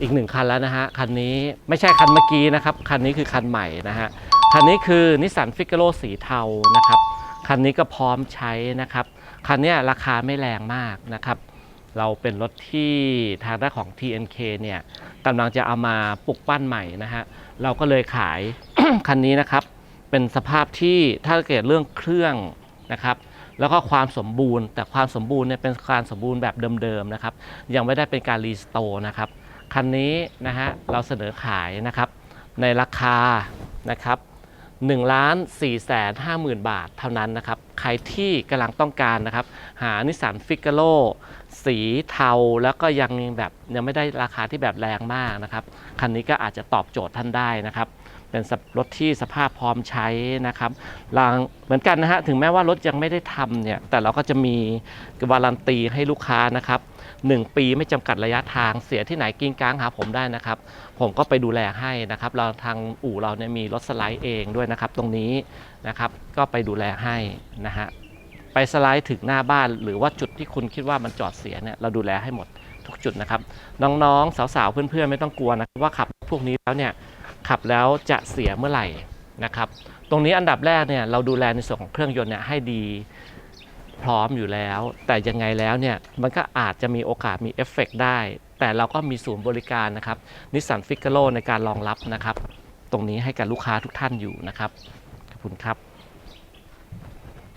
อีกหนึ่งคันแล้วนะฮะ คันนี้ไม่ใช่คันเมื่อกี้นะครับ คันนี้คือคันใหม่นะฮะ คันนี้คือนิสสันฟิก a โ o สีเทานะครับ คันนี้ก็พร้อมใช้นะครับ คันนี้ราคาไม่แรงมากนะครับ เราเป็นรถที่ทางด้านของ TNK เนี่ยกำลังจะเอามาปลุกปั้นใหม่นะฮะ เราก็เลยขายคันนี้นะครับ เป็นสภาพที่ถ้าเกิดเรื่องเครื่องนะครับแล้วก็ความสมบูรณ์ แต่ความสมบูรณ์เนี่ยเป็นการสมบูรณ์แบบเดิมๆนะครับ ยังไม่ได้เป็นการรีสโตร์นะครับ คันนี้นะฮะเราเสนอขายนะครับในราคานะครับ1ล้าน4แสน5หมื่นบาทเท่านั้นนะครับ ใครที่กำลังต้องการนะครับ หานิสสันฟิก a โ o สีเทาแล้วก็ยังแบบยังไม่ได้ราคาที่แบบแรงมากนะครับ คันนี้ก็อาจจะตอบโจทย์ท่านได้นะครับ เป็นรถที่สภาพพร้อมใช้นะครับรางเหมือนกันนะฮะถึงแม้ว่ารถยังไม่ได้ทำเนี่ยแต่เราก็จะมีวารันตีให้ลูกค้านะครับ 1 ปีไม่จำกัดระยะทางเสียที่ไหนกิ้งก้างหาผมได้นะครับ ผมก็ไปดูแลให้นะครับ เราทางอู่เราเนี่ยมีรถสไลด์เองด้วยนะครับ ตรงนี้นะครับก็ไปดูแลให้นะฮะ ไปสไลด์ถึงหน้าบ้าน หรือว่าจุดที่คุณคิดว่ามันจอดเสียเนี่ยเราดูแลให้หมดทุกจุดนะครับ น้องๆ สาวๆ เพื่อนๆ ไม่ต้องกลัวนะว่าขับพวกนี้แล้วเนี่ยขับแล้วจะเสียเมื่อไหร่นะครับ ตรงนี้อันดับแรกเนี่ยเราดูแลในส่วนของเครื่องยนต์เนี่ยให้ดีพร้อมอยู่แล้ว แต่ยังไงแล้วเนี่ยมันก็อาจจะมีโอกาสมีเอฟเฟกต์ได้ แต่เราก็มีศูนย์บริการนะครับนิสสันฟิก a โ o ในการรองรับนะครับ ตรงนี้ให้กับลูกค้าทุกท่านอยู่นะครับขอบคุณครับ